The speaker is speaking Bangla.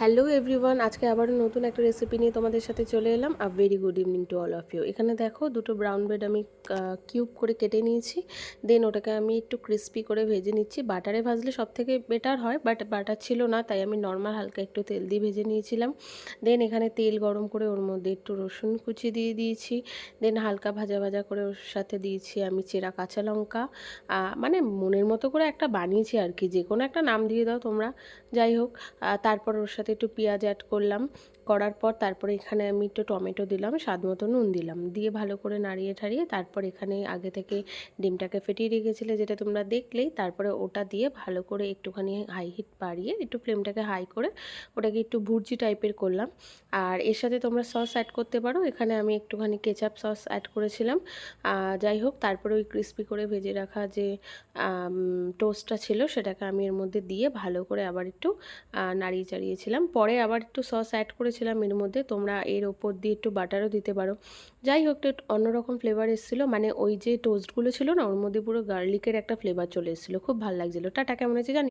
হ্যালো এভরিওয়ান, আজকে আবারও নতুন একটা রেসিপি নিয়ে তোমাদের সাথে চলে এলাম। A very good evening to all of you এখানে দেখো দুটো ব্রাউন ব্রেড আমি কিউব করে কেটে নিয়েছি। দেন ওটাকে আমি একটু ক্রিস্পি করে ভেজে নিচ্ছি। বাটারে ভাজলে সব থেকে বেটার হয় বাট বাটার ছিল না, তাই আমি নর্মাল হালকা একটু তেল দিয়ে ভেজে নিয়েছিলাম। দেন এখানে তেল গরম করে ওর মধ্যে একটু রসুন কুচি দিয়ে দিয়েছি। দেন হালকা ভাজা ভাজা করে ওর সাথে দিয়েছি আমি চেরা কাঁচা লঙ্কা। মানে মনের মতো করে একটা বানিয়েছি আর কি যে কোনো একটা নাম দিয়ে দাও তোমরা। যাই হোক তারপর ওর সাথে একটু পেঁয়াজ অ্যাড করলাম। করার পর তারপরে এখানে আমি একটু টমেটো দিলাম, স্বাদ মতো নুন দিলাম। দিয়ে ভালো করে নাড়িয়ে ঠাড়িয়ে তারপর এখানে আগে থেকে ডিমটাকে ফেটিয়ে রেখেছিলে যেটা তোমরা দেখলেই, তারপরে ওটা দিয়ে ভালো করে একটুখানি হাই হিট বাড়িয়ে একটু ফ্লেমটাকে হাই করে ওটাকে একটু ভুর্জি টাইপের করলাম। আর এর সাথে তোমরা সস অ্যাড করতে পারো। এখানে আমি একটুখানি কেচাপ সস অ্যাড করেছিলাম। যাই হোক, তারপরে ওই ক্রিস্পি করে ভেজে রাখা যে টোস্টটা ছিল সেটাকে আমি এর মধ্যে দিয়ে ভালো করে আবার একটু নাড়িয়ে চাড়িয়েছিলাম। পরে আবার একটু সস অ্যাড করেছিলাম এর মধ্যে, তোমরা এর ওপর দিয়ে একটু বাটারও দিতে পারো। যাই হোক, একটু অন্যরকম ফ্লেভার এসেছিল মানে ওই যে টোস্টগুলো ছিল না, ওর মধ্যে পুরো গার্লিকের একটা ফ্লেভার চলে এসেছিল। খুব ভালো লাগছিল। টাটা, কেমন হয়েছে জানি?